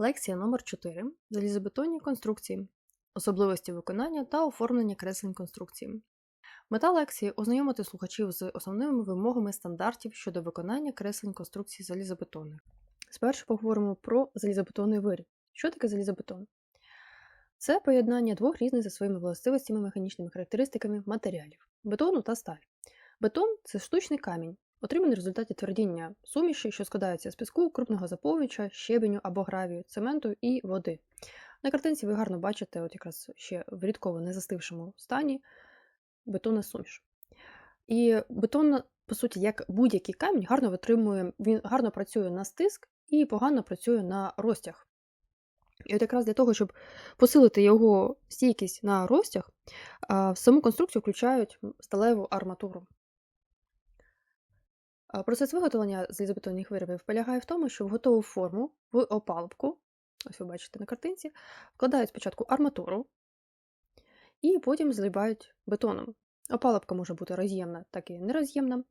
Лекція номер 4 Залізобетонні конструкції, особливості виконання та оформлення креслень конструкції. Мета лекції ознайомити слухачів з основними вимогами стандартів щодо виконання креслень конструкцій залізобетонних. Спершу поговоримо про залізобетонний виріб. Що таке залізобетон? Це поєднання двох різних за своїми властивостями механічними характеристиками матеріалів бетону та сталь. Бетон це штучний камінь, отриманий в результаті твердіння суміші, що складаються з піску, крупного заповнювача, щебеню або гравію, цементу і води. На картинці ви гарно бачите, от якраз ще в рідково незастившому стані бетонна суміш. І бетон, по суті, як будь-який камінь, гарно витримує, він гарно працює на стиск і погано працює на розтяг. І от якраз для того, щоб посилити його стійкість на розтяг, в саму конструкцію включають сталеву арматуру. Процес виготовлення залізобетонних виробів полягає в тому, що в готову форму в опалубку, ось ви бачите на картинці, вкладають спочатку арматуру і потім злибають бетоном. Опалубка може бути роз'ємна, так і нероз'ємна.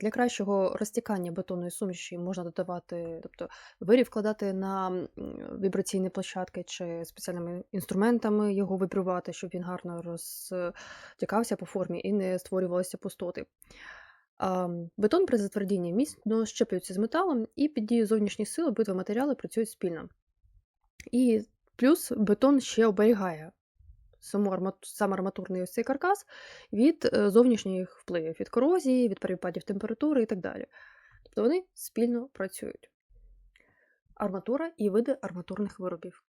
Для кращого розтікання бетонної суміші можна додавати, тобто вирів вкладати на вібраційні площадки чи спеціальними інструментами його вибрювати, щоб він гарно розтікався по формі і не створювалися пустоти. Бетон при затвердінні міцно щеплюється з металом, і під дією зовнішніх сил обидва матеріали працюють спільно. І плюс бетон ще оберігає сам арматурний ось цей каркас від е, зовнішніх впливів, від корозії, від перепадів температури і так далі. Тобто вони спільно працюють. Арматура і види арматурних виробів.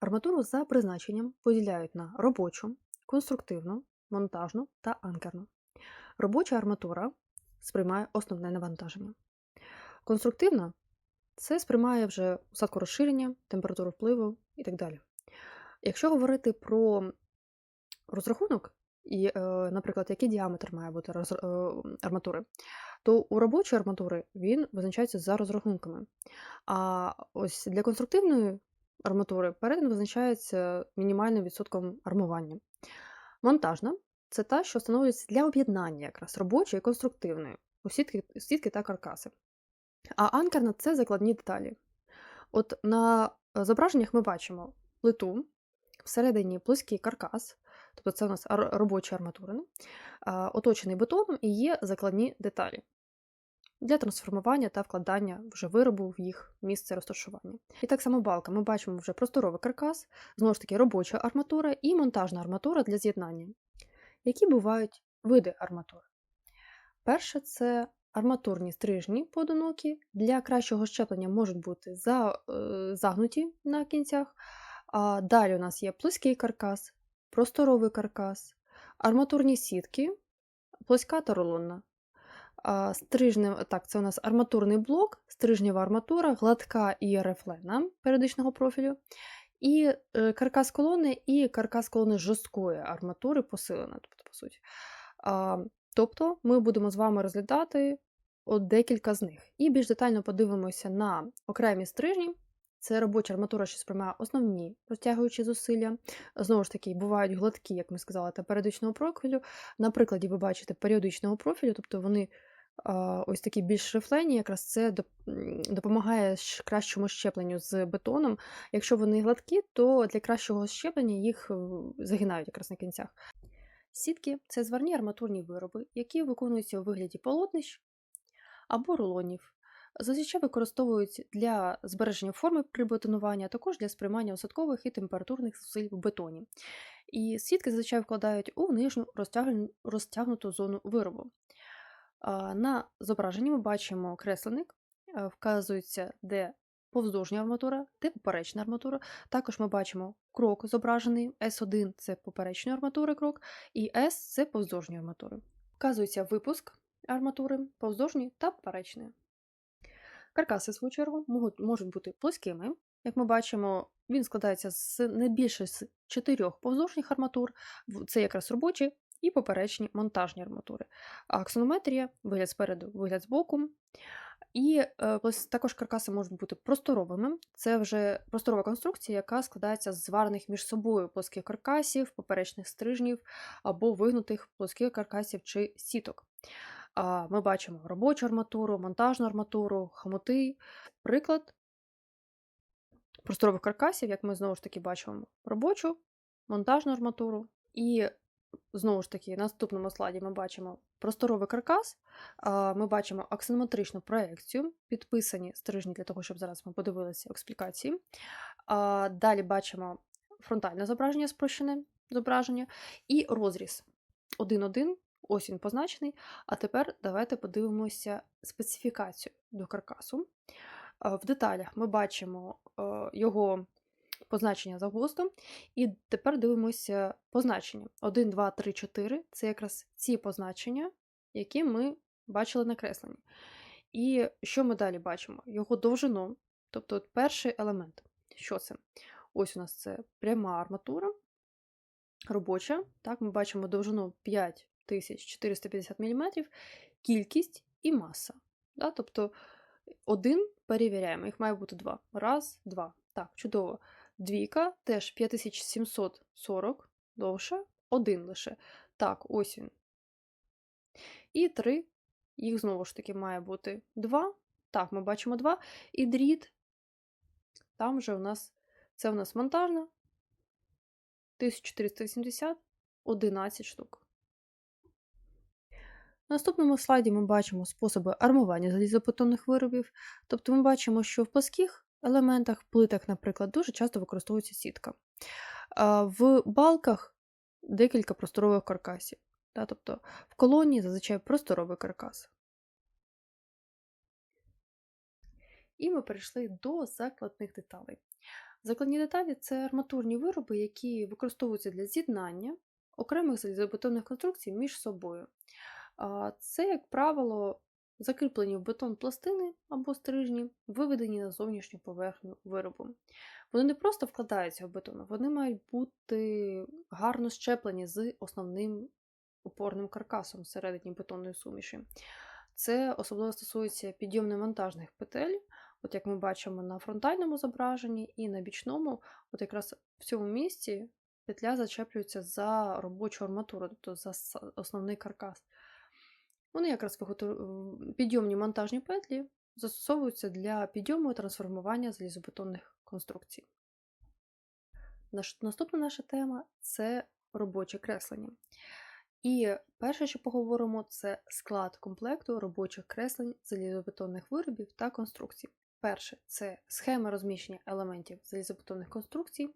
Арматуру за призначенням поділяють на робочу, конструктивну, монтажну та анкерну. Робоча арматура сприймає основне навантаження. Конструктивна це сприймає вже усадку розширення, температуру впливу і так далі. Якщо говорити про розрахунок, і, е, наприклад, який діаметр має бути. Е, арматури, то у робочої арматури він визначається за розрахунками. А ось для конструктивної арматури передан визначається мінімальним відсотком армування. Монтажна це та, що встановлюється для об'єднання якраз робочої і конструктивної у сітки, сітки та каркаси. А анкерна це закладні деталі. От на е, зображеннях ми бачимо плиту, всередині плоский каркас, тобто це у нас робоча арматура, оточений бетоном і є закладні деталі для трансформування та вкладання вже виробу в їх місце розташування. І так само балка ми бачимо вже просторовий каркас, знову ж таки робоча арматура і монтажна арматура для з'єднання. Які бувають види арматури? Перше це арматурні стрижні поодинокі, для кращого щеплення можуть бути е, загнуті на кінцях. А Далі у нас є плоский каркас, просторовий каркас, арматурні сітки, плоска та рулонна. Стрижнев, так, Це у нас арматурний блок, стрижнєва арматура, гладка і рефлена періодичного профілю, і е, каркас колони, і каркас колони жорсткої арматури посилена. тобто, по суті. Тобто ми будемо з вами розглядати от декілька з них. І більш детально подивимося на окремі стрижні. Це робоча арматура, що сприймає основні розтягуючі зусилля. Знову ж таки, бувають гладкі, як ми сказали, та періодичного профілю. На прикладі ви бачите періодичного профілю, тобто вони ось такі більш рифлені, якраз це допомагає кращому щепленню з бетоном. Якщо вони гладкі, то для кращого щеплення їх е, загинають якраз на кінцях. Сітки це зварні арматурні вироби, які виконуються у вигляді полотнищ або рулонів. Зазвичай використовують для збереження форми при бетонуванні, а також для сприймання осадкових і температурних зусиль в бетоні. І сітки зазвичай вкладають у нижню розтягнуту зону виробу. На зображенні ми бачимо кресленик, вказується, де повздовжня арматура, де поперечна арматура. Також ми бачимо крок зображений, S1 це поперечної арматури крок, і S це повздовжньої арматури. Вказується випуск арматури, повздовжньої та поперечної. Каркаси, в свою чергу, можуть бути плоскими. Як ми бачимо, він складається з не більше з чотирьох повздовжніх арматур, це якраз робочі і поперечні монтажні арматури. Аксонометрія, вигляд спереду, вигляд збоку. І е, також каркаси можуть бути просторовими. Це вже просторова конструкція, яка складається з зварених між собою плоских каркасів, поперечних стрижнів або вигнутих плоских каркасів чи сіток. Ми бачимо робочу арматуру, монтажну арматуру, хомути. Приклад просторових каркасів, як ми знову ж таки бачимо робочу, монтажну арматуру. І знову ж таки, на наступному слайді ми бачимо просторовий каркас, ми бачимо аксонометричну проекцію, підписані стрижні для того, щоб зараз ми подивилися експлікації. Далі бачимо фронтальне зображення, спрощене зображення, і розріз 1.1, ось він позначений. А тепер давайте подивимося специфікацію до каркасу. В деталях ми бачимо е, його позначення за ГОСТом. І тепер дивимося позначення. 1, 2, 3, 4 це якраз ці позначення, які ми бачили накреслені. І що ми далі бачимо? Його довжину, тобто от перший елемент. Що це? Ось у нас це пряма арматура, робоча. Так, Ми бачимо довжину 5450 мм, кількість і маса. Да? Тобто один перевіряємо, їх має бути два. Раз, два. Так, чудово. Двійка теж 5740 довше, один лише. Так, ось він. І три. Їх знову ж таки має бути два. Так, ми бачимо два. І дріт. Там вже у нас це у нас монтажна. 1480, 11 штук. На наступному слайді ми бачимо способи армування залізобетонних виробів. Тобто ми бачимо, що в плоских елементах, плитах, наприклад, дуже часто використовується сітка. В балках декілька просторових каркасів. Тобто в колонії зазвичай просторовий каркас. І ми перейшли до закладних деталей. Закладні деталі це арматурні вироби, які використовуються для з'єднання окремих залізобетонних конструкцій між собою. Це, як правило, закріплені в бетон пластини або стрижні, виведені на зовнішню поверхню виробу. Вони не просто вкладаються в бетон, вони мають бути гарно щеплені з основним опорним каркасом всередині бетонної суміші. Це особливо стосується підйомно-монтажних петель, от як ми бачимо на фронтальному зображенні і на бічному, от якраз в цьому місці петля зачеплюється за робочу арматуру, тобто за основний каркас. Вони якраз підйомні монтажні петлі застосовуються для підйому і трансформування залізобетонних конструкцій. Наступна наша тема це робоче креслення. І перше, що поговоримо, це склад комплекту робочих креслень залізобетонних виробів та конструкцій. Перше це схема розміщення елементів залізобетонних конструкцій.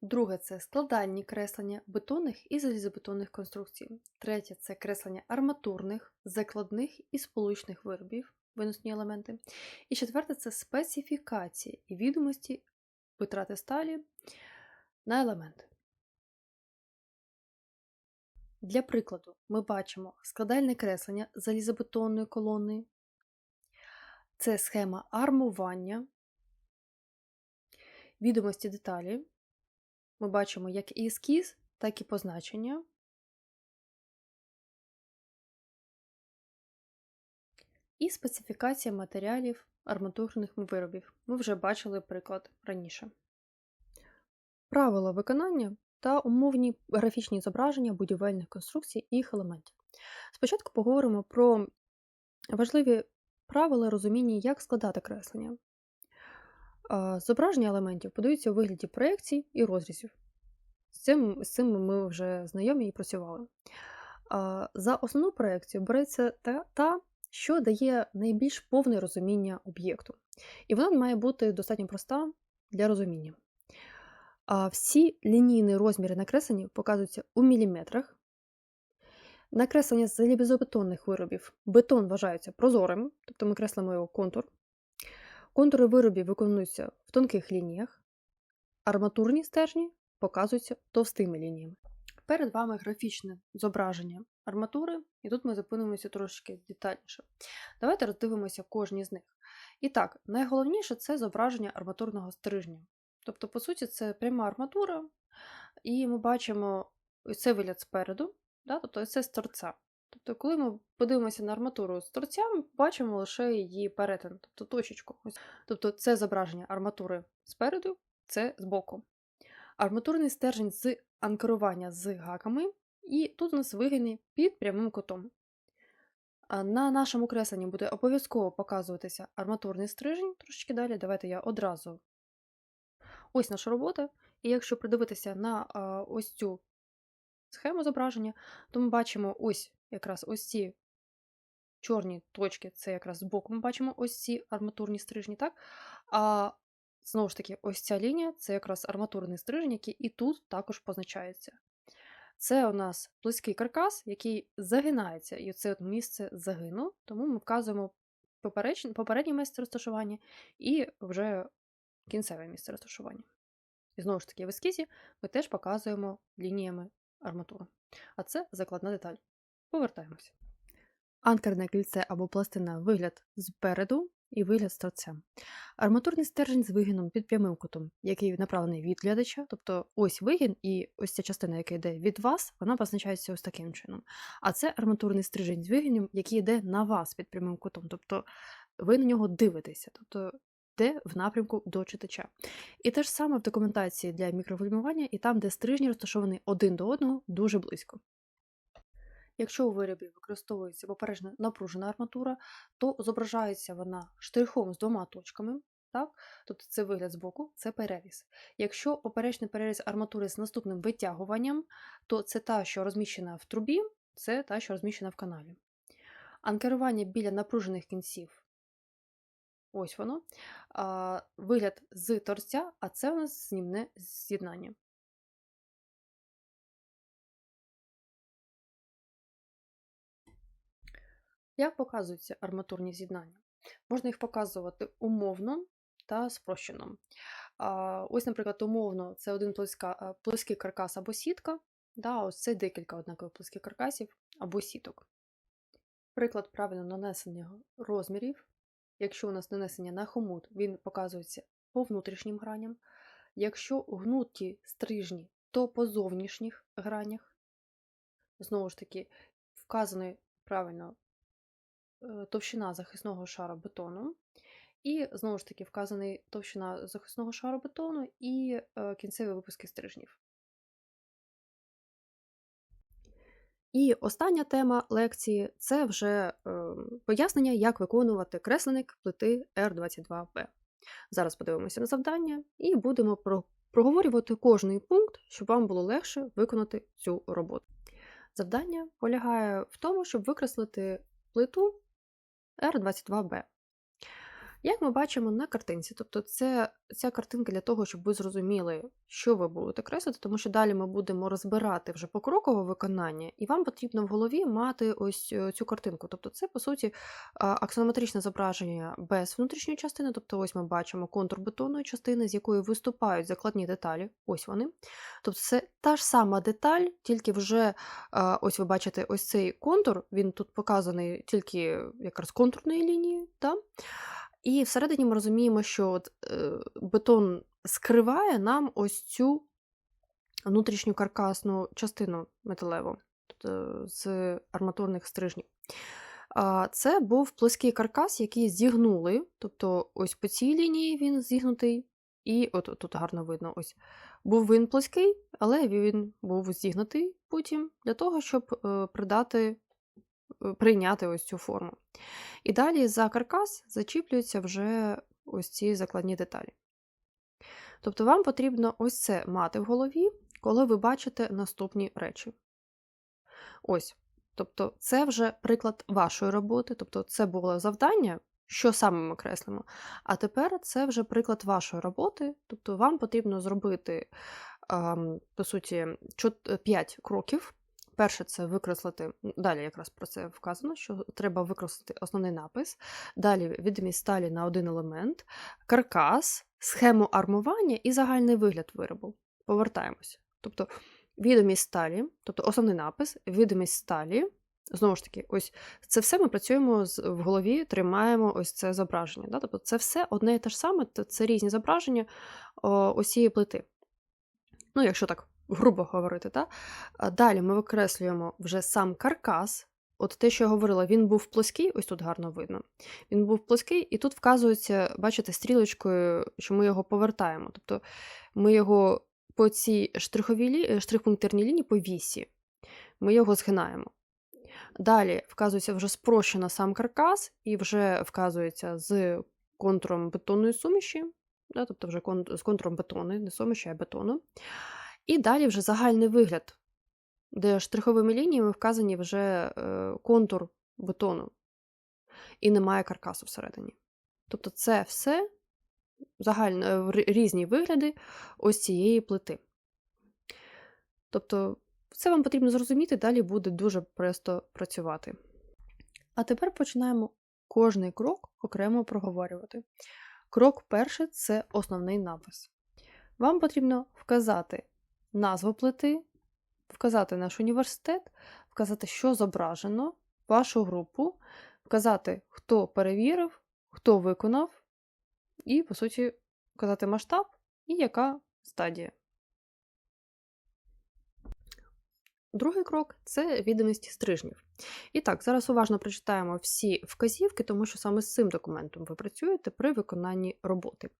Друге це складальні креслення бетонних і залізобетонних конструкцій. Третє це креслення арматурних, закладних і сполучних виробів, виносні елементи. І четверте це специфікації і відомості витрати сталі на елементи. Для прикладу, ми бачимо складальне креслення залізобетонної колони. Це схема армування, відомості деталі. Ми бачимо як ескіз, так і позначення. І специфікація матеріалів арматурних виробів. Ми вже бачили приклад раніше. Правила виконання та умовні графічні зображення будівельних конструкцій і їх елементів. Спочатку поговоримо про важливі правила розуміння, як складати креслення. Зображення елементів подаються у вигляді проєкцій і розрізів. З цим з цим ми вже знайомі і працювали. За основну проєкцію береться та, та, що дає найбільш повне розуміння об'єкту. І вона має бути достатньо проста для розуміння. Всі лінійні розміри накреслення показуються у міліметрах. Накреслення з залізобетонних виробів бетон вважається прозорим, тобто ми креслимо його контур. Контури виробів виконуються в тонких лініях, арматурні стержні показуються товстими лініями. Перед вами графічне зображення арматури, і тут ми зупинимося трошки детальніше. Давайте роздивимося кожні з них. І так, найголовніше це зображення арматурного стрижня. Тобто, по суті, це пряма арматура, і ми бачимо цей вигляд спереду, да? тобто це з торця. Тобто, коли ми подивимося на арматуру з торця, бачимо лише її перетин, тобто точечку. Тобто це зображення арматури спереду, це збоку. Арматурний стержень з анкерування з гаками, і тут у нас вигини під прямим кутом. На нашому кресленні буде обов'язково показуватися арматурний стрижень, трошечки далі. Давайте я одразу Ось наша робота. І якщо придивитися на ось цю схему зображення, то ми бачимо ось якраз ось ці чорні точки, це якраз збоку ми бачимо ось ці арматурні стрижні, так? А знову ж таки, ось ця лінія це якраз арматурний стрижень, який і тут також позначається. Це у нас близький каркас, який загинається, і це от місце загину, тому ми вказуємо попереднє місце розташування і вже кінцеве місце розташування. І знову ж таки, в ескізі ми теж показуємо лініями арматури. А це закладна деталь. Повертаємося. Анкерне кільце або пластина вигляд зпереду і вигляд з торцем. Арматурний стержень з вигином під прямим кутом, який направлений від глядача, тобто ось вигін і ось ця частина, яка йде від вас, вона позначається ось таким чином. А це арматурний стрижень з вигином, який йде на вас під прямим кутом, тобто ви на нього дивитеся, тобто йде в напрямку до читача. І те ж саме в документації для мікрофільмування, і там, де стрижні розташовані один до одного дуже близько. Якщо у виробі використовується попережна напружена арматура, то зображається вона штрихом з двома точками, так? тобто це вигляд збоку, це переріз. Якщо поперечний переріз арматури з наступним витягуванням, то це та, що розміщена в трубі, це та, що розміщена в каналі. Анкерування біля напружених кінців. Ось воно. А, Вигляд з торця, а це у нас знімне з'єднання. Як показуються арматурні з'єднання? Можна їх показувати умовно та спрощено. А, Ось, наприклад, умовно це один плоска, плоский каркас або сітка. Да, ось це декілька однакових плоских каркасів або сіток. Приклад правильно нанесення розмірів. Якщо у нас нанесення на хомут, він показується по внутрішнім граням. Якщо гнуті стрижні, то по зовнішніх гранях. Знову ж таки, вказаний правильно Е, товщина захисного шару бетону, і, знову ж таки, вказаний товщина захисного шару бетону і е, кінцеві випуски стрижнів. І остання тема лекції це вже е, пояснення, як виконувати кресленик плити R22B. Зараз подивимося на завдання і будемо про проговорювати кожний пункт, щоб вам було легше виконати цю роботу. Завдання полягає в тому, щоб викреслити плиту R22B. Як ми бачимо на картинці, тобто це ця картинка для того, щоб ви зрозуміли, що ви будете креслити, тому що далі ми будемо розбирати вже покрокове виконання, і вам потрібно в голові мати ось е, цю картинку. Тобто, це, по суті, аксонометричне зображення без внутрішньої частини, тобто ось ми бачимо контур бетонної частини, з якої виступають закладні деталі. Ось вони. Тобто, це та ж сама деталь, тільки вже ось ви бачите ось цей контур, він тут показаний тільки якраз контурної лінії. Да? І всередині ми розуміємо, що от, е, бетон скриває нам ось цю внутрішню каркасну частину металеву тобто з арматурних стрижнів. Це був плоский каркас, який зігнули. Тобто, ось по цій лінії він зігнутий, і от тут гарно видно, ось був він плоский, але він був зігнутий потім для того, щоб е, придати прийняти ось цю форму. І далі за каркас зачіплюються вже ось ці закладні деталі. Тобто вам потрібно ось це мати в голові, коли ви бачите наступні речі. Ось. Тобто, це вже приклад вашої роботи, тобто, це було завдання, що саме ми креслимо. А тепер це вже приклад вашої роботи, тобто, вам потрібно зробити, по суті, 5 кроків. Перше, це викреслити, далі якраз про це вказано, що треба викреслити основний напис, далі відомість сталі на один елемент, каркас, схему армування і загальний вигляд виробу. Повертаємося. Тобто відомість сталі, тобто основний напис, відомість сталі. Знову ж таки, ось це все ми працюємо в голові, тримаємо ось це зображення. Да? Тобто це все одне і те ж саме, це різні зображення ось цієї плити. Ну, якщо так грубо говорити. Та? Далі ми викреслюємо вже сам каркас. От те, що я говорила, він був плоский, ось тут гарно видно. Він був плоский, і тут вказується, бачите, стрілочкою, що ми його повертаємо. Тобто ми його по цій штриховій штрих-пунктирній лінії по вісі, ми його згинаємо. Далі вказується вже спрощено сам каркас, і вже вказується з контуром бетонної суміші, да, тобто вже з контуром бетону, не суміші, а бетону. І далі вже загальний вигляд, де штриховими лініями вказані вже е, контур бетону, і немає каркасу всередині. Тобто це все загально, е, різні вигляди ось цієї плити. Тобто, це вам потрібно зрозуміти, далі буде дуже просто працювати. А тепер починаємо кожний крок окремо проговорювати. Крок перший це основний напис. Вам потрібно вказати назву плити, вказати наш університет, вказати, що зображено, вашу групу, вказати, хто перевірив, хто виконав, і, по суті, вказати масштаб і яка стадія. Другий крок це відомість стрижнів. І так, зараз уважно прочитаємо всі вказівки, тому що саме з цим документом ви працюєте при виконанні роботи.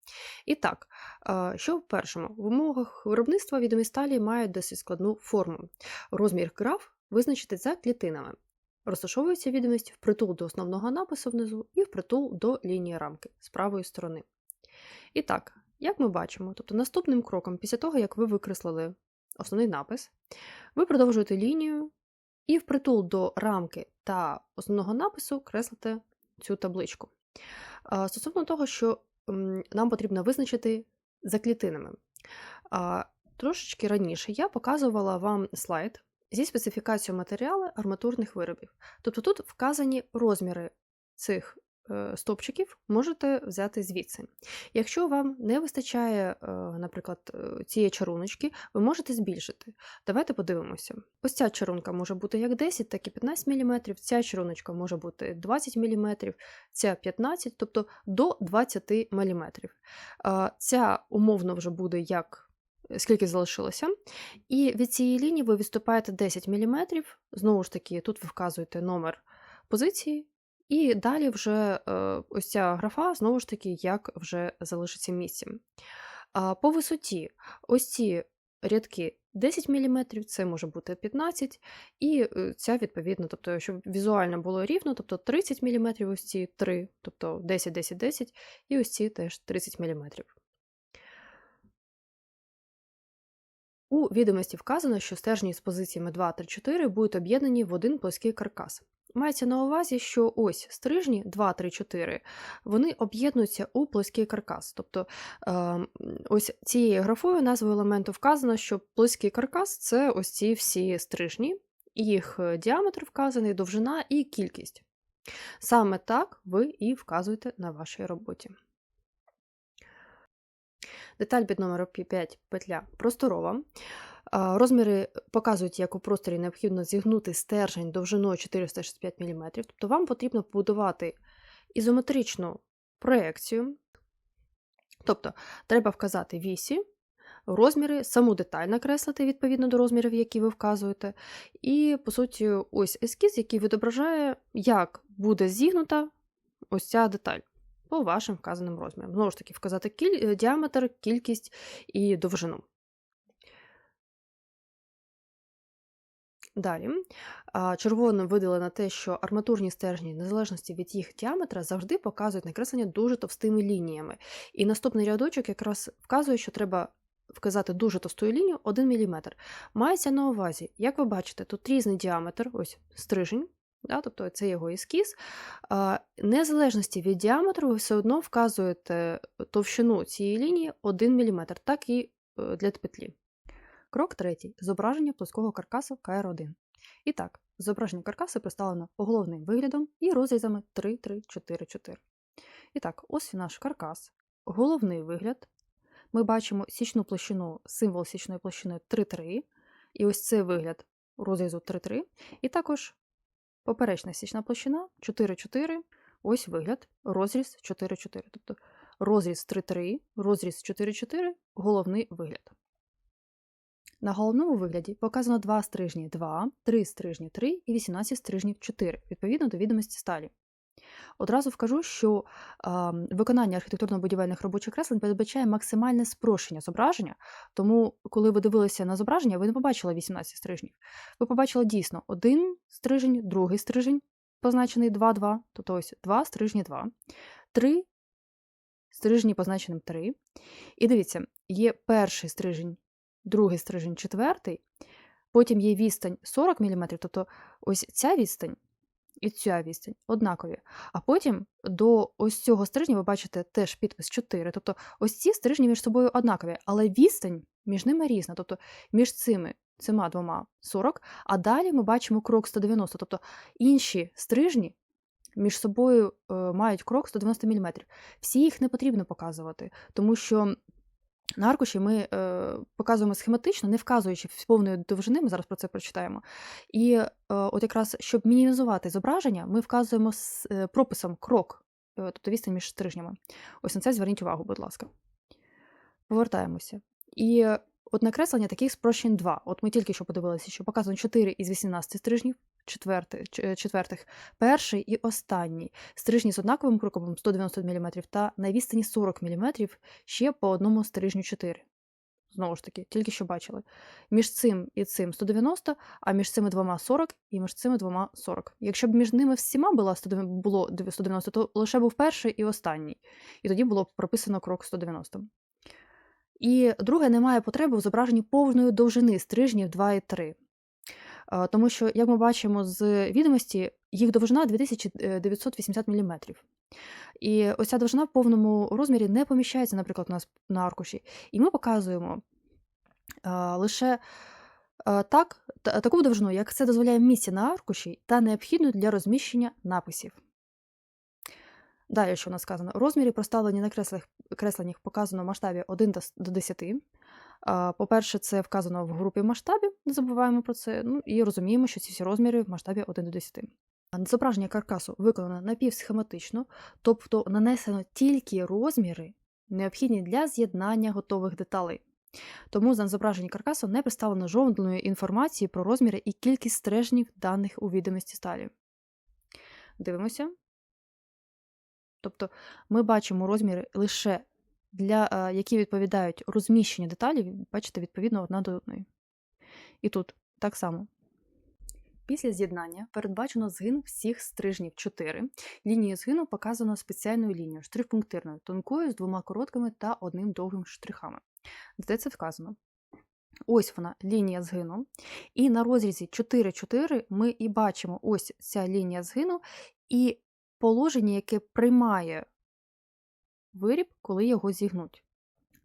І так, е, що в першому? В умовах виробництва відомі сталі мають досить складну форму. Розмір граф визначити за клітинами. Розташовуються відомості впритул до основного напису внизу і впритул до лінії рамки з правої сторони. І так, як ми бачимо, тобто наступним кроком, після того, як ви викреслили основний напис, ви продовжуєте лінію і впритул до рамки та основного напису креслити цю табличку. Стосовно того, що нам потрібно визначити за клітинами. Трошечки раніше я показувала вам слайд зі специфікацією матеріалу арматурних виробів. Тобто тут вказані розміри цих стопчиків, можете взяти звідси. Якщо вам не вистачає, е, наприклад, е, цієї чаруночки, ви можете збільшити. Давайте подивимося. Ось ця чарунка може бути як 10, так і 15 мм, ця чаруночка може бути 20 мм, ця 15, тобто до 20 мм. Е, Ця умовно вже буде як. Скільки залишилося, і від цієї лінії ви відступаєте 10 мм. Знову ж таки, тут ви вказуєте номер позиції, і далі вже е, ось ця графа, знову ж таки, як вже залишиться місцем. По висоті, ось ці рядки 10 мм, це може бути 15 і е, ця відповідно, тобто, щоб візуально було рівно, тобто 30 мм, ось ці 3, тобто 10, 10, 10, і ось ці теж 30 мм. У відомості вказано, що стержні з позиціями 2, 3, 4 будуть об'єднані в один плоский каркас. Мається на увазі, що ось стрижні 2, 3, 4, вони об'єднуються у плоский каркас. Тобто е, ось цією графою назвою елементу вказано, що плоский каркас це ось ці всі стрижні, їх е, діаметр вказаний, довжина і кількість. Саме так ви і вказуєте на вашій роботі. Деталь під номером 5 петля просторова. Розміри показують, як у просторі необхідно зігнути стержень довжиною 465 мм. Тобто вам потрібно побудувати ізометричну проекцію. Тобто, треба вказати вісі, розміри, саму деталь накреслити відповідно до розмірів, які ви вказуєте. І, по суті, ось ескіз, який відображає, як буде зігнута ось ця деталь по вашим вказаним розмірам. Знову ж таки, вказати кіль... діаметр, кількість і довжину. Далі, червоним виділено те, що арматурні стержні, незалежності від їх діаметра, завжди показують накреслення дуже товстими лініями. І наступний рядочок якраз вказує, що треба вказати дуже товсту лінію 1 мм. Мається на увазі, як ви бачите, тут різний діаметр, ось стрижень, да, тобто це його ескіз. Незалежності від діаметру, ви все одно вказуєте товщину цієї лінії 1 мм, так і е, для петлі. Крок третій. Зображення плоского каркасу КР1. І так, зображення каркасу представлено головним виглядом і розрізами 3, 3, 4, 4. І так, ось наш каркас. Головний вигляд. Ми бачимо січну площину, символ січної площини 3,3. І ось це вигляд розрізу 3,3. І також поперечна січна площина 4,4. Ось вигляд, розріз 4,4. Тобто розріз 3,3, розріз 4,4, головний вигляд. На головному вигляді показано 2 стрижні 2, 3 стрижні 3 і 18 стрижнів 4, відповідно до відомості сталі. Одразу вкажу, що е, виконання архітектурно-будівельних робочих креслень передбачає максимальне спрощення зображення, тому, коли ви дивилися на зображення, ви не побачили 18 стрижнів. Ви побачили дійсно один стрижень, другий стрижень, позначений 2-2, тобто ось 2 стрижні 2, 3 стрижні позначеним 3. І дивіться, є перший стрижень, другий стрижень, четвертий, потім є відстань 40 мм, тобто ось ця відстань і ця відстань однакові. А потім до ось цього стрижня ви бачите теж підпис 4. Тобто ось ці стрижні між собою однакові, але відстань між ними різна. Тобто між цими цими двома 40, а далі ми бачимо крок 190. Тобто інші стрижні між собою е, мають крок 190 мм. Всі їх не потрібно показувати, тому що. На аркуші ми е, показуємо схематично, не вказуючи з повної довжини, ми зараз про це прочитаємо. І е, от якраз, щоб мінімізувати зображення, ми вказуємо з е, прописом крок, е, тобто відстань між стрижнями. Ось на це зверніть увагу, будь ласка. Повертаємося. І От накреслення таких спрощень два. От ми тільки що подивилися, що показано 4 із 18 стрижнів, четвертих, е, четвертих, перший і останній. Стрижні з однаковим кроком 190 мм та на відстані 40 мм ще по одному стрижню 4. Знову ж таки, тільки що бачили. Між цим і цим 190, а між цими двома 40 і між цими двома 40. Якщо б між ними всіма було 190, то лише був перший і останній. І тоді було б прописано крок 190. І друге, немає потреби в зображенні повної довжини стрижнів 2 і 3. Тому що, як ми бачимо з відомості, їх довжина 2980 мм. І ось ця довжина в повному розмірі не поміщається, наприклад, у нас на аркуші. І ми показуємо лише так, таку довжину, як це дозволяє місце на аркуші та необхідну для розміщення написів. Далі, що у нас сказано? Розміри проставлені на кресленнях показано в масштабі 1 до 10. По-перше, це вказано в групі масштабів, не забуваємо про це. Ну і розуміємо, що ці всі розміри в масштабі 1 до 10. Зображення каркасу виконано напівсхематично, тобто нанесено тільки розміри, необхідні для з'єднання готових деталей. Тому на зображенні каркасу не представлено жодної інформації про розміри і кількість стрижнів даних у відомості сталі. Дивимося. Тобто ми бачимо розміри лише для які відповідають розміщенню деталей, бачите, відповідно одна до одної. І тут так само. Після з'єднання передбачено згин всіх стрижнів 4. Лінію згину показано спеціальною лінією, штрих-пунктирною, тонкою з двома короткими та одним довгим штрихами. Де це вказано? Ось вона, лінія згину. І на розрізі 4-4 ми і бачимо ось ця лінія згину, і положення, яке приймає виріб, коли його зігнуть.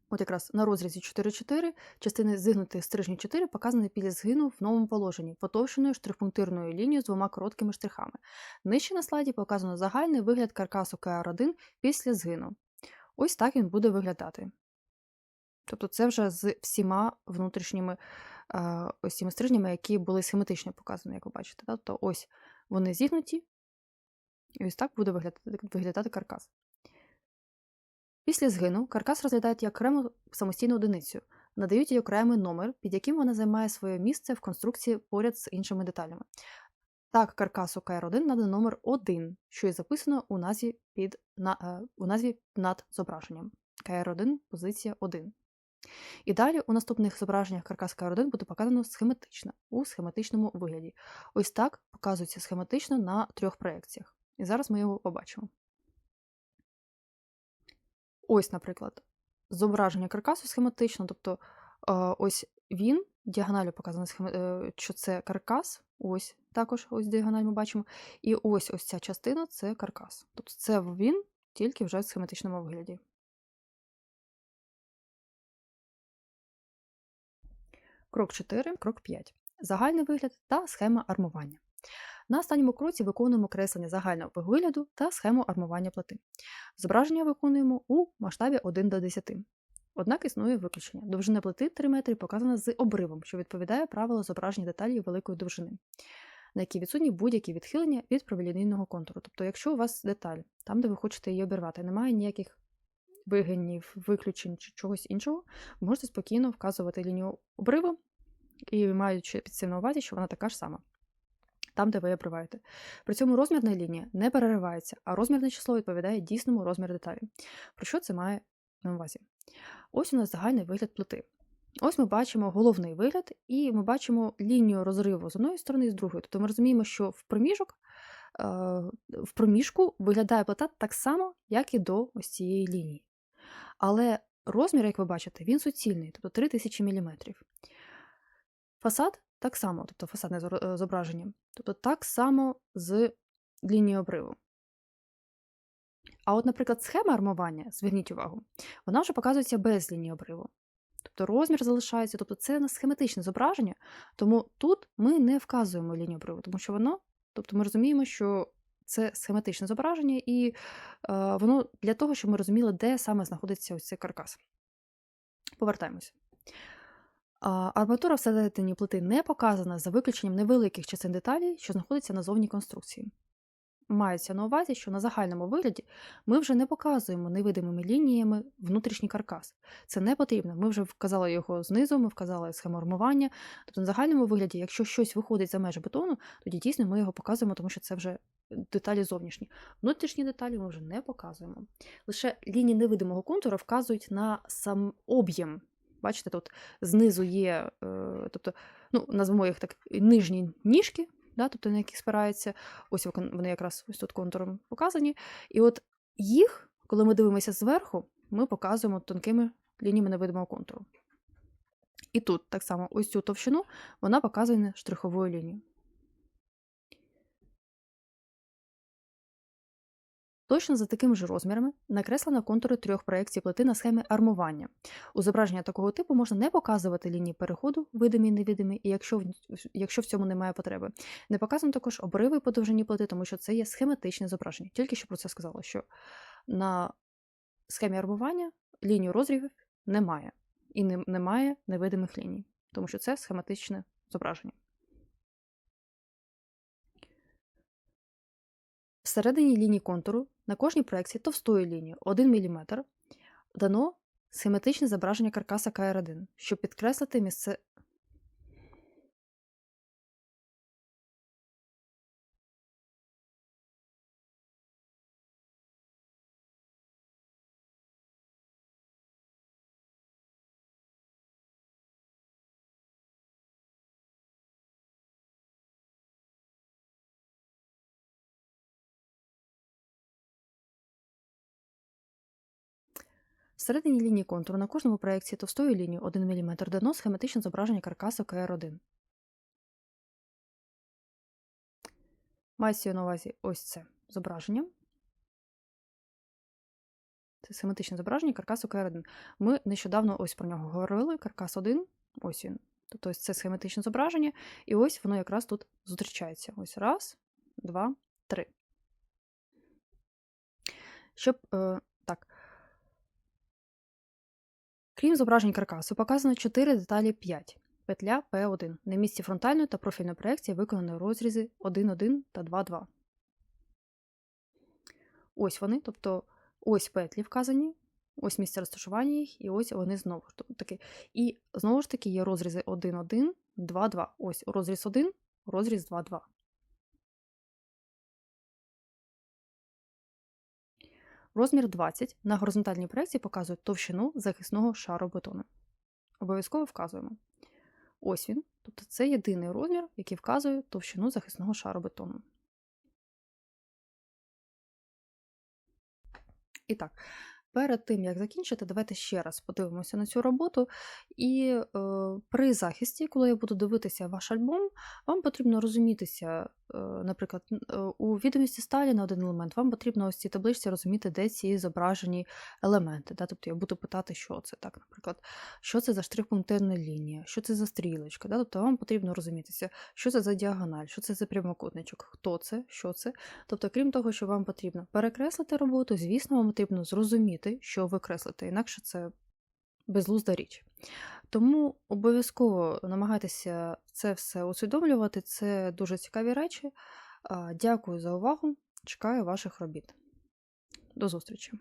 От якраз на розрізі 4-4 частини зігнутих стрижні 4 показані після згину в новому положенні, потовщеною штрихпунктирною лінією з двома короткими штрихами. Нижче на слайді показано загальний вигляд каркасу КР1 після згину. Ось так він буде виглядати. Тобто це вже з всіма внутрішніми ось цими стрижнями, які були схематично показані, як ви бачите. Тобто ось вони зігнуті, і ось так буде виглядати, виглядати каркас. Після згину каркас розглядають як окрему самостійну одиницю, надають їй окремий номер, під яким вона займає своє місце в конструкції поряд з іншими деталями. Так, каркасу КР1 надано номер 1, що і записано у назві під, на, е, у назві над зображенням. КР1 позиція 1. І далі у наступних зображеннях каркас КР1 буде показано схематично, у схематичному вигляді. Ось так показується схематично на трьох проєкціях. І зараз ми його побачимо. Ось, наприклад, зображення каркасу схематично, тобто ось він, діагоналю показано, е, що це каркас, ось також ось діагональ ми бачимо. І ось ось ця частина це каркас. Тобто це він тільки вже в схематичному вигляді. Крок 4, крок 5. Загальний вигляд та схема армування. На останньому кроці виконуємо креслення загального вигляду та схему армування плити. Зображення виконуємо у масштабі 1 до 10. Однак існує виключення. Довжина плити 3 метри показана з обривом, що відповідає правилу зображення деталі великої довжини, на які відсутні будь-які відхилення від праволінійного контуру. Тобто, якщо у вас деталь, там, де ви хочете її обірвати, немає ніяких вигинів, виключень чи чогось іншого, ви можете спокійно вказувати лінію обриву і маючи під цим на увазі, що вона така ж сама там, де ви обриваєте. При цьому розмірна лінія не переривається, а розмірне число відповідає дійсному розміру деталі. Про що це має на увазі? Ось у нас загальний вигляд плити. Ось ми бачимо головний вигляд, і ми бачимо лінію розриву з одної сторони і з другої. Тобто ми розуміємо, що в проміжок, е, в проміжку виглядає плита так само, як і до ось цієї лінії. Але розмір, як ви бачите, він суцільний, тобто 3000 мм. Фасад так само, тобто фасадне е, зображення, тобто так само з лінією обриву. А от, наприклад, схема армування, зверніть увагу, вона вже показується без лінії обриву. Тобто розмір залишається, тобто це на схематичне зображення, тому тут ми не вказуємо лінію обриву, тому що воно, тобто ми розуміємо, що це схематичне зображення, і е, воно для того, щоб ми розуміли, де саме знаходиться ось цей каркас. Повертаємося. Арматура всередині плити не показана за виключенням невеликих частин деталей, що знаходяться назовні конструкції. Мається на увазі, що на загальному вигляді ми вже не показуємо невидимими лініями внутрішній каркас. Це не потрібно. Ми вже вказали його знизу, ми вказали схему армування. Тобто, на загальному вигляді, якщо щось виходить за межі бетону, тоді дійсно ми його показуємо, тому що це вже деталі зовнішні. Внутрішні деталі ми вже не показуємо. Лише лінії невидимого контура вказують на сам об'єм. Бачите, тут знизу є, е, тобто, ну, назвемо їх так, нижні ніжки, да, тобто на які спираються, ось вони якраз ось тут контуром показані. І от їх, коли ми дивимося зверху, ми показуємо тонкими лініями невидимого контуру. І тут так само ось цю товщину вона показує штриховою лінією. Точно за такими ж розмірами накреслено контури трьох проєкцій плити на схемі армування. У зображення такого типу можна не показувати лінії переходу, видимі і невидимі, і якщо, в- якщо в цьому немає потреби. Не показано також обриви по довжині плити, тому що це є схематичне зображення. Тільки що про це сказала, що на схемі армування лінію розрівів немає. І не, немає невидимих ліній, тому що це схематичне зображення. Всередині лінії контуру на кожній проекції товстої лінії 1 мм дано схематичне зображення каркаса КР1, щоб підкреслити місце. Всередині лінії контуру на кожному проєкції товстої лінії 1 мм дано схематичне зображення каркасу КР1. Мається на увазі ось це зображення. Це схематичне зображення каркасу КР1. Ми нещодавно ось про нього говорили. Каркас 1, ось він. Тобто ось це схематичне зображення, і ось воно якраз тут зустрічається. Ось раз, два, три. Щоб е, так. Крім зображень каркасу, показано 4 деталі 5. Петля P1 на місці фронтальної та профільної проекції виконані розрізи 1,1 та 2,2. Ось вони, тобто ось петлі вказані, ось місце розташування їх, і ось вони знову ж таки. І знову ж таки є розрізи 1,1, 2,2. Ось розріз 1, розріз 2,2. Розмір 20 на горизонтальній проекції показує товщину захисного шару бетону. Обов'язково вказуємо. Ось він. Тобто це єдиний розмір, який вказує товщину захисного шару бетону. І так, перед тим, як закінчити, давайте ще раз подивимося на цю роботу. І е, при захисті, коли я буду дивитися ваш альбом, вам потрібно розумітися, наприклад, е, у відомості сталі на один елемент, вам потрібно ось цій табличці розуміти, де ці зображені елементи. Да? Тобто я буду питати, що це так, наприклад, що це за штрих-пунктирна лінія, що це за стрілочка. Да? Тобто вам потрібно розумітися, що це за діагональ, що це за прямокутничок, хто це, що це. Тобто, крім того, що вам потрібно перекреслити роботу, звісно, вам потрібно зрозуміти, що ви креслите, інакше це безглузда річ. Тому обов'язково намагайтеся це все усвідомлювати, це дуже цікаві речі. Дякую за увагу, чекаю ваших робіт. До зустрічі!